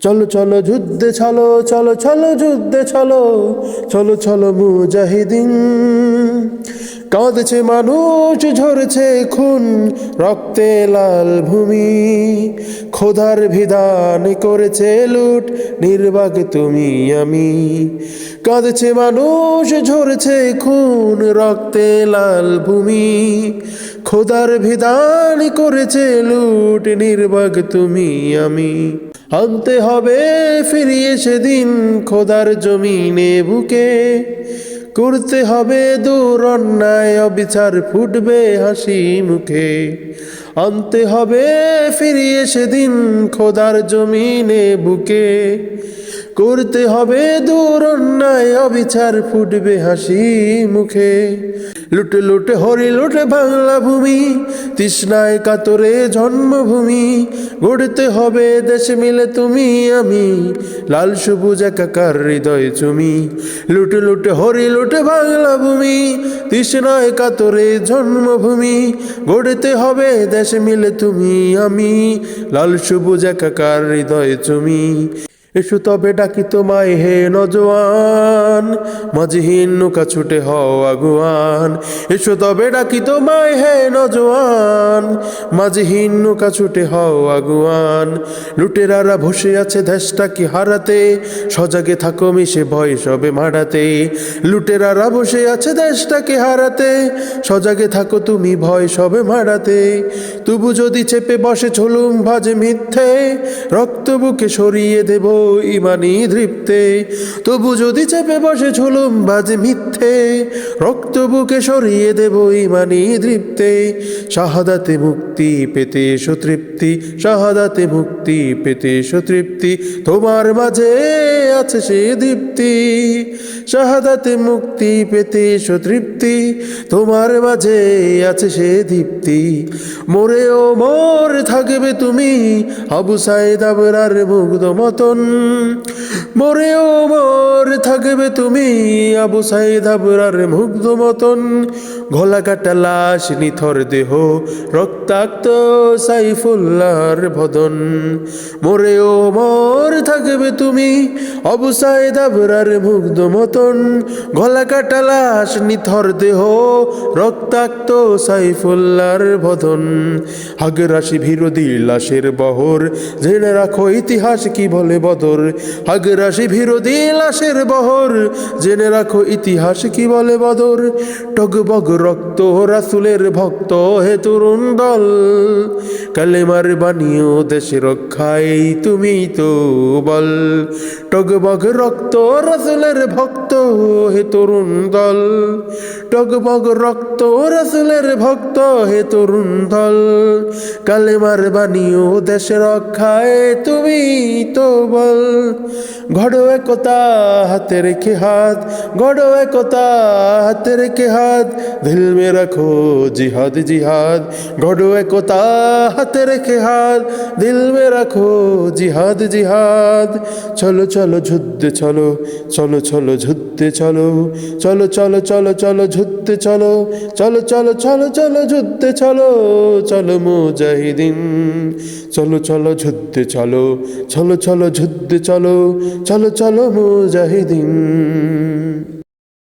চলো চলো যুদ্ধে চলো চলো চলো যুদ্ধে চলো চলো চলো মুজাহিদিন। কাঁদছে মানুষ, ঝরছে খুন, রক্তে লাল ভূমি। খোদার বিধান করেছে লুট, নির্বাক তুমি আমি। কাঁদছে মানুষ, ঝরছে খুন, রক্তে লাল ভূমি। খোদার বিধান করেছে লুট, নির্বাক তুমি আমি। আনতে হবে ফিরিয়ে সেদিন খোদার জমিনে বুকে। করতে হবে দূর অন্যায়, অবিচার ফুটবে হাসি মুখে। আনতে হবে ফিরিয়ে সেদিন খোদার জমিনে বুকে। করতে হবে দূর অন্যায় অবিচার, ফুটবে হাসি মুখে। লুটে লুটে, হরি লুটে বাংলা ভূমি, তৃষ্ণায় কাতরে জন্মভূমি। গড়তে হবে দেশে মিলে তুমি, আমি লাল সবুজ একাকার হৃদয় চুমি। লুটে লুটে, হরি লুটে বাংলা ভূমি, তৃষ্ণায় কাতরে জন্মভূমি। গড়তে হবে দেশে মিলে তুমি, আমি লাল সবুজ একাকার হৃদয় চুমি। এসো তবে ডাকি তোমায় হে নজওয়ান। মাঝহীন নৌকা ছুটে হও আগুয়ান। এসো তবে ডাকি তোমায় হে নজওয়ান। মাঝহীন নৌকা ছুটে হও আগুয়ান। লুটেরারা বসে আছে দেশটা কি হারাতে? সজাগে থাকো মিশে ভয় সবে মারাতে। লুটেরারা বসে আছে দেশটাকে হারাতে? সজাগে থাকো তুমি ভয় সবে মারাতে। তবু যদি চেপে বসে ছলুম ভাজে মিথ্যে রক্ত বুকে সরিয়ে দেব ইমানি ধৃপ্তে তবু যদি চেপে বসে ঝুলুম বাজে মিথ্যে, রক্ত বুকে সরিয়ে দেব ইমানি দৃপ্তে। শাহাদাতে মুক্তি পেতে এসো তৃপ্তি, শাহাদাতে মুক্তি পেতে এসো তৃপ্তি, তোমার মাঝে আছে সে দীপ্তি। শাহাদাতে মুক্তি পেতে সুতৃপ্তি তোমার মাঝে আছে সে দীপ্তি। মোরেও মোর থাকবে তুমি, আবু সাইদ আবরার মুগ্ধ মতন। মোর থাকবে তুমি আবু সাইদ আবরার মুগ্ধ মতন। গলা কাটা লাশ, নিথর দেহ, রক্তাক্ত সাইফুল্লাহর ভদন মোর থাকবে তুমি আবু সাইদ আবরার মুগ্ধ মতন। গলা কাটা লাশ, নিথর দেহ, রক্তাক্ত সাইফুল্লাহর ভদন হাগরাশি বিরোধী লাশের বহর, জেনে রাখো ইতিহাস কি বলে বদর। হাগরাশি বিরোধী লাশের বহর। জেনে রাখো ইতিহাস কি বলে বদর। টগবগ রক্ত রাসুলের ভক্ত, হে তরুণ দল, কালেমার বানিও দেশে রক্ষায় তুমি তো বল। টগবগ রক্ত রাসুলের ভক্ত, হে তরুণ দল, টগবগ রক্ত রাসুলের ভক্ত, হে তরুণ দল, কালেমার বানিও দেশে রক্ষায় তুমি তো বল। ঘড়ো একতা হাতে রেখে হাত ঘড়ো একতা হাতে রেখে হাত দিল মে রাখো জিহাদ জিহাদ ঘড়ো একতা হাতে রেখে হাত দিল মে রাখো জিহাদ জিহাদ চলো চলো যুদ্ধে চলো চলো চলো যুদ্ধে চলো চলো চলো চলো চলো যুদ্ধে চলো চলো চলো চলো চলো যুদ্ধে চলো চলো মুজাহিদিন চলো চলো যুদ্ধে চলো চলো চলো যুদ্ধে চলো চলো চলো মুজাহিদিন